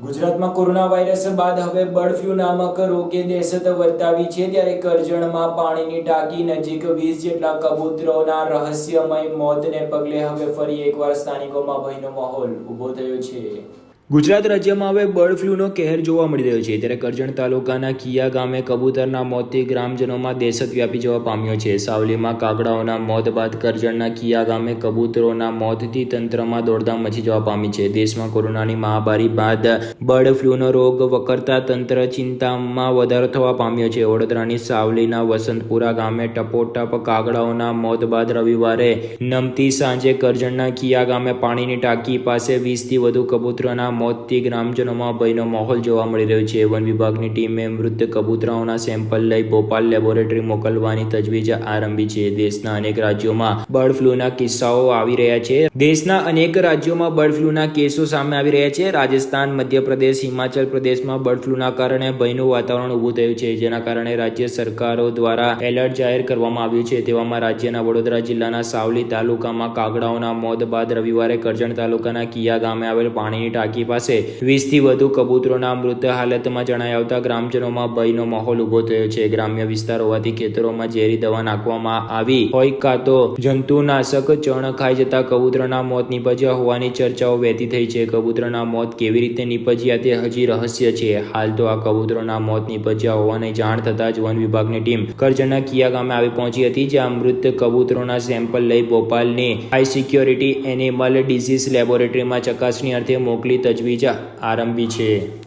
ગુજરાતમાં corona virus બાદ હવે બર્ડ ફ્લૂ નામક રોગે દહેશત વર્તાવી છે ત્યારે કરજણમાં પાણીની ટાંકી નજીક વીસ જેટલા કબૂતરોના રહસ્યમય મોતને પગલે હવે ફરી એકવાર સ્થાનિકોમાં ભયનો માહોલ ઊભો થયો છે. ગુજરાત રાજ્યમાં હવે બર્ડ ફ્લૂનો કહેર જોવા મળી રહ્યો છે. ત્યારે કરજણ તાલુકાના કિયા ગામે કબૂતરના મોતથી ગ્રામજનોમાં દહેશત વ્યાપી જવા પામ્યો છે. સાવલીમાં કાગડાઓના મોત બાદ કરજણના કિયા ગામે કબૂતરોના મોતથી તંત્રમાં દોડધામ મચી જવા પામી છે. દેશમાં કોરોનાની મહામારી બાદ બર્ડ ફ્લૂનો રોગ વકરતા તંત્ર ચિંતામાં વધારો થવા પામ્યો છે. વડોદરાની સાવલીના વસંતપુરા ગામે ટપોટપ કાગડાઓના મોત બાદ રવિવારે નમતી સાંજે કરજણના કિયા ગામે પાણીની ટાંકી પાસે વીસથી વધુ કબૂતરોના મોતથી ગ્રામજનોમાં ભયનો માહોલ જોવા મળી રહ્યો છે. વન વિભાગની ટીમે મૃત કબૂતરાઓના સેમ્પલ લઈ ભોપાલ લેબોરેટરી મોકલવાની તજવીજ આરંભી છે. દેશના અનેક રાજ્યોમાં બર્ડ ફ્લૂના કિસ્સાઓ આવી રહ્યા છે. દેશના અનેક રાજ્યોમાં બર્ડ ફ્લૂના કેસો સામે આવી રહ્યા છે. રાજસ્થાન, મધ્યપ્રદેશ, હિમાચલ પ્રદેશમાં બર્ડ ફ્લૂના કારણે ભયનું વાતાવરણ ઊભું થયું છે. જેના કારણે રાજ્ય સરકારો દ્વારા એલર્ટ જાહેર કરવામાં આવ્યું છે. તેવામાં રાજ્યના વડોદરા જિલ્લાના સાવલી તાલુકામાં કાગડાઓના મોત બાદ રવિવારે કરજણ તાલુકાના કિયા ગામે આવેલ પાણીની ટાંકી પાસે વીસથી વધુ કબૂતરોના મૃત હાલતમાં જણાઈ આવતા ગ્રામજનોમાં ભયનો માહોલ ઊભો થયો છે. ગ્રામ્ય વિસ્તાર હોવાથી ખેતરોમાં ઝેરી દવા નાખવામાં આવી હોય કાં તો જંતુનાશક ચણ ખાઈ જતા કબૂતરોના મોત નીપજ્યા હોવાની ચર્ચાઓ વહેતી થઈ છે. કબૂતરોના મોત કેવી રીતે નીપજ્યા તે હજી રહસ્ય છે. હાલ તો આ કબૂતરોના મોત નીપજ્યા હોવાની જાણ થતાં જ વન વિભાગની ટીમ કરજણના કિયા ગામે આવી પહોંચી હતી, જ્યાં મૃત કબૂતરોના સેમ્પલ લઈ ભોપાલની હાઈ સિક્યોરિટી એનિમલ ડિઝીઝ લેબોરેટરીમાં ચકાસણી અર્થે મોકલી તજવીજ આરંભી છે.